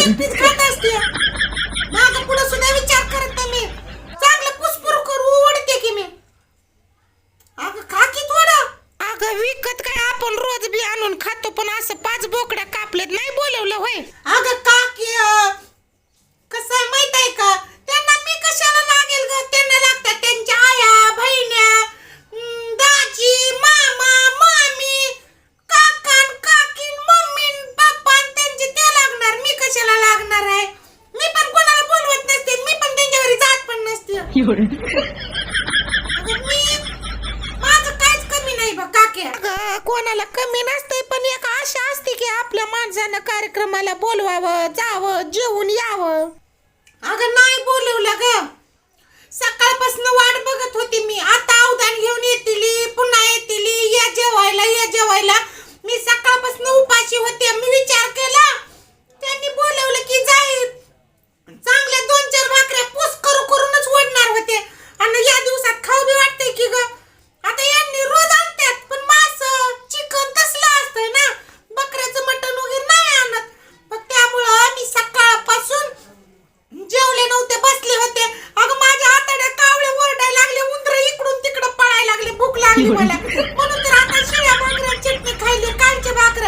एकटीच खात असते. माग पुढे सुद्धा विचार करत नाही मी. चांगलं पुसपुर करू ओढते की मी. अगं खा की थोडं. अगं विकत काय आपण रोज बी आणून खातो पण असं पाच बोकड्या कापलेत नाही बोलवलं होय. अगं का की अं, अगं मी माझं काहीच कमी नाही बघ काकी. अगं कोणाला कमी नसते पण एक आशा असते की आपल्या माणसानं कार्यक्रमाला बोलवावं जावं जेवून यावं. अगं नाही बोलवलं ग सकाळपासून वाट बघत होती मी आता अवधान घेऊन येतील पुन्हा येतील या जेवायला या जेवायला मी सकाळपासून उपाशी होते मी विचार केला त्यांनी बोलवलं की जाईल चांगल्या दोन चार भाकऱ्या पूस करू करूनच ओढणार होते आणि या दिवसात खाऊ बी वाटते की ग आता यांनी रोज आणतात पण मास चिकन तसलं असतं ना बकऱ्याचं मटण वगैरे नाही आणत मग त्यामुळं मी सकाळपासून जेवले नव्हते बसले होते अगं माझ्या हाताने कावळे ओरडायला लागले उंदर इकडून तिकडं पळायला लागले भूक लागली मला म्हणून तर आता शिळ्या भाकऱ्या चटणी खायली कालचे भाकर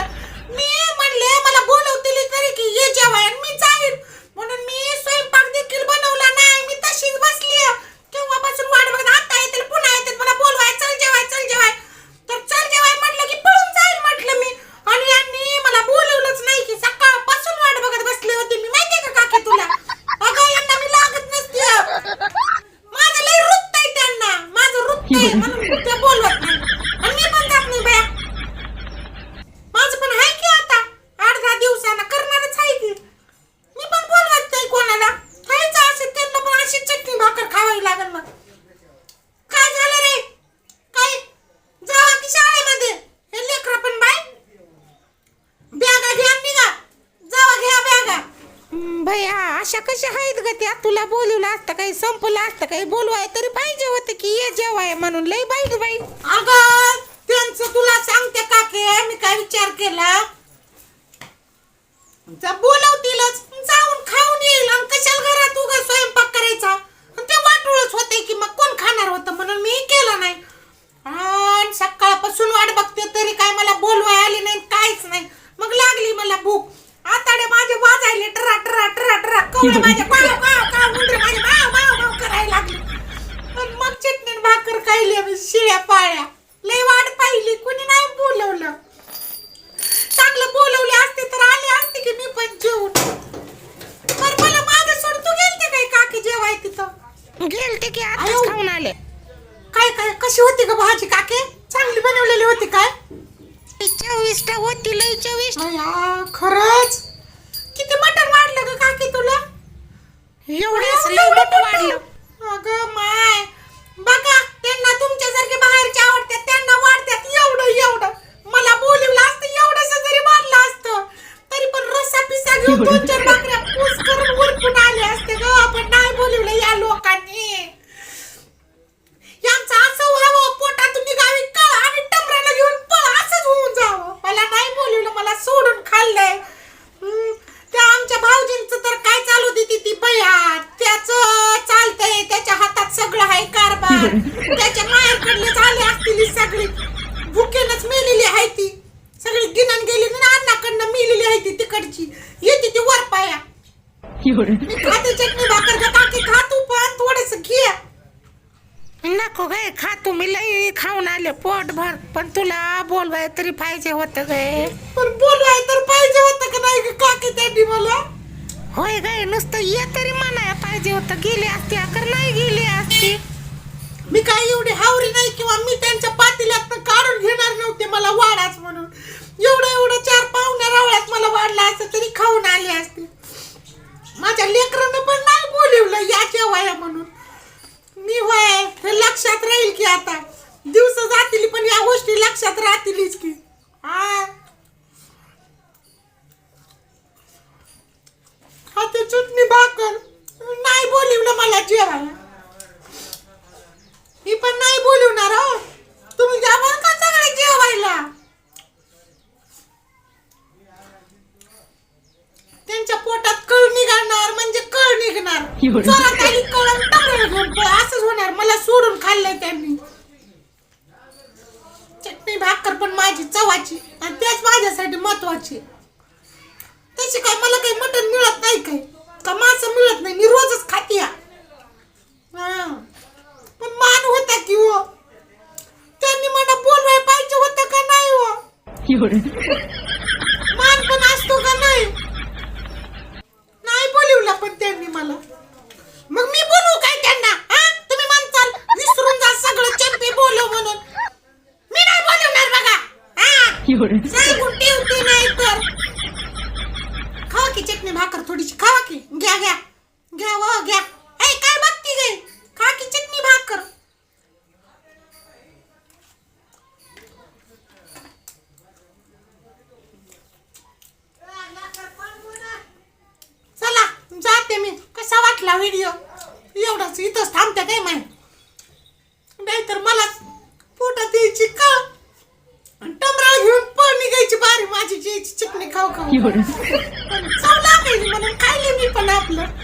मी म्हणले मला बोलवतील तरी की ये जेवाय आणि मी जाईन म्हणून मी स्वयंपाक देखील बनवला नाही मी तशीच बसली केव्हापासून वाट बघत आता येतील पुन्हा येतील मला बोलवाय चल जेवाय चल जेवाय तर चल जेवाय म्हटलं की पळून जाईल म्हटलं मी आणि यांनी मला बोलवलंच नाही की सकाळपासून वाट बघत बसली होती मी माहितीये का काकी तुला अगं यांना मी लागत नसते माझं लय रुत आहे त्यांना माझं रुत आहे म्हणून ते बोलवत नाही आणि मी पण जात नाही बाया माझं पण आहे की आता आठ दहा दिवसानं करणारच आहे की मी पण बोलवत नाही कोणाला खायचं असेल त्यांना पण अशी चटणी भाकर खावावी लागेल मग काय झालं रे काय जावा की शाळेमध्ये हे लेकरं पण बाय बॅगा घ्या आणि निघा जावा घ्या बॅगा हं, भैया अशा कशा आहेत ग त्या? तुला बोलवलं असतं काही संपलं असतं काही बोलवाय तरी पाहिजे होतं की ये जेवाय म्हणून. लय बाईट बाईट अगं त्यांचं तुला सांगते काके मी काय विचार केला? बोलवते बोलवतीलच जाऊन खाऊन येईल आणि कशाला घरात उगा स्वयंपाक करायचा आणि ते वाटूळच होते की मग कोण खाणार होतं म्हणून मी केलं नाही आणि सकाळपासून वाट बघते तरी काय मला बोलवाय आली नाही काहीच नाही मग लागली मला भूक आताडे माझे वाजायले टरा टरा टरा टरा कवळे माझे काव काव काव उंदरे माझे माव माव माव करायला लागले. आणि मग चटणी आणि भाकर खायली आम्ही शिळ्या पाळ्या लय वाट पाहिली कुणी नाही बोलवलं. चांगलं बोलवले असते तर आले असते की मी पण जेवून. पर मला माझं सोड तू गेलते काय काकी जेवाय तिथं? गेलते की. आताच खाऊन आले. काय काय कशी होती ग भाजी काके? चांगली बनवलेली होती काय? चोवीस होती लय चोवीस अया, खरंच किती मटण वाढलं ग काकी तुला एवढेच लय मोठं वाढलं. अगं माय. बघा त्यांना तुमच्यासारखे बाहेरचे आवडतात त्यांना वाढतात एवढं एवढं. मला बोलवलं असतं एवढंसं जरी वाढलं असतं तरी पण रस्सा पिसा घेऊन दोन चार भाकऱ्या पूस करून उरकून आले असते ग आपण नाही बोलवलं या लोकांनी यांचं असं व्हावं पोटातून निघावी कळ आणि टमराला घेऊन पळ असंच होऊन जावं मला नाही बोलवलं मला सोडून खाल्लंय हम्म, त्या आमच्या भाऊजींचं तर काय चालू देते ती बया त्याचं चालतंय त्याच्या हातात सगळं आहे कारभार त्याच्या मायाकडले झाले असतील ही सगळी भुकेनच मेलेली आहे ती सगळी गिनन गेली ना अन्नाकडनं मेलेली आहे ती तिकडची येते ती वर पाया मी खाते चटणी भाकर का काकी खा तू पण थोडस घे. नको गे खा तुम्ही लय खाऊन आले पोट भर. पण तुला बोलवाय तरी पाहिजे होतं गे. पण बोलवाय तर पाहिजे होतं का नाही ग काकी त्यांनी मला? होय गे नुसतं ये तरी म्हणाय पाहिजे होतं. गेली असती अकर नाही गेली असती. मी काय एवढी हावरी नाही किंवा मी त्यांच्या पातेल्यात काढून लक्षात राहतीलच की हाती चुटणी भाकर. नाही बोलिवलं मला जेवायला. ही पण नाही बोलवणार हो. तुम्ही द्या बरं का सगळे जेवायला? त्यांच्या पोटात कळ निघणार म्हणजे कळ निघणार. महत्वाची तशी काय मला काही मटण मिळत नाही काय? का मासं मिळत नाही? मी रोजच खाते. हा. पण मान होता की हो. त्यांनी मला बोलवाय पाहिजे होतं का नाही हो? मान पण असतो का नाही? नाही बोलवलं पण त्यांनी मला. मग मी बोलू काय त्यांना? हा? तुम्ही म्हणताल विसरून जा सगळं चंपे बोलव म्हणून. मी नाही बोलवणार बघा. हा सांगून ठेवते नाही तर खावा की चटणी भाकर थोडीशी खावा की? घ्या घ्या. घ्या व घ्या. ऐ काय बघती गे? खा की चटणी भाकर. चला जाते मी. कसा वाटला व्हिडिओ एवढाच इथंच थांबते काय माहिती? नाहीतर मला पोटात यायची का आणि टमराळ घेऊन पण निघायची बारी माझी यायची चटणी खाऊ खाऊ. मी